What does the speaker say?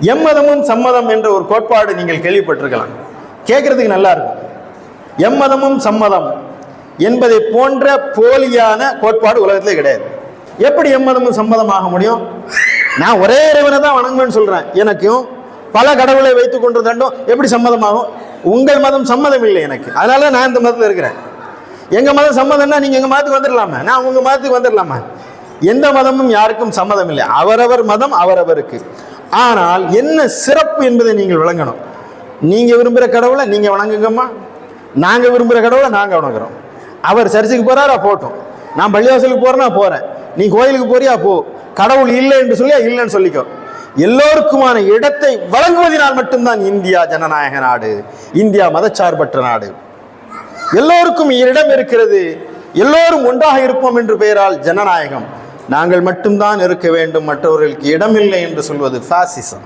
எம்மதமும் சம்மதம் என்ற ஒரு கோட்பாடு நீங்கள் கேள்விப்பட்டிருக்கலாம். கேட்கறதுக்கு நல்லா இருக்கும். எம்மதமும் சம்மதம் என்பதை போன்ற போலியான கோட்பாடு உலகத்தில் கிடையாது. எப்படி எம்மதமும் சம்மதம் ஆக முடியும்? நான் ஒரே இறைவனை தான் வணங்குவேன்னு சொல்றேன். எனக்கும் பல கடவுளை வைத்துக் கொண்டிருந்தோம் எப்படி சம்மதமாகும்? உங்கள் மதம் சம்மதம் இல்லை எனக்கு. அதனால நான் இந்த மதத்தில் இருக்கிறேன். எங்க மதம் சம்மதம்னா நீங்க எங்க மதத்துக்கு வந்துடலாமா. நான் உங்க மதத்துக்கு வந்துடலாமா. எந்த மதமும் யாருக்கும் சம்மதம் இல்லை அவரவர் மதம் அவரவருக்கு. ஆனால் என்ன சிறப்பு என்பதை நீங்கள் விளங்கணும். நீங்கள் விரும்புகிற கடவுளை நீங்கள் வணங்குங்கம்மா. நாங்கள் விரும்புகிற கடவுளை நாங்கள் வணங்குறோம். அவர் சர்ச்சுக்கு போகிறாரா போட்டோம் நான் பள்ளிவாசலுக்கு போகிறேன்னா போகிறேன் நீ கோயிலுக்கு போறியா போ. கடவுள் இல்லை என்று சொல்லியா இல்லைன்னு சொல்லிக்கோ. எல்லோருக்குமான இடத்தை வழங்குவதனால் மட்டும்தான் இந்தியா ஜனநாயக நாடு இந்தியா மதச்சார்பற்ற நாடு. எல்லோருக்கும் இடம் இருக்கிறது. எல்லோரும் ஒன்றாக இருப்போம் என்று பெயரால் ஜனநாயகம். நாங்கள் மட்டும்தான் இருக்க வேண்டும் மற்றவர்களுக்கு இடமில்லை என்று சொல்வது ஃபாசிசம்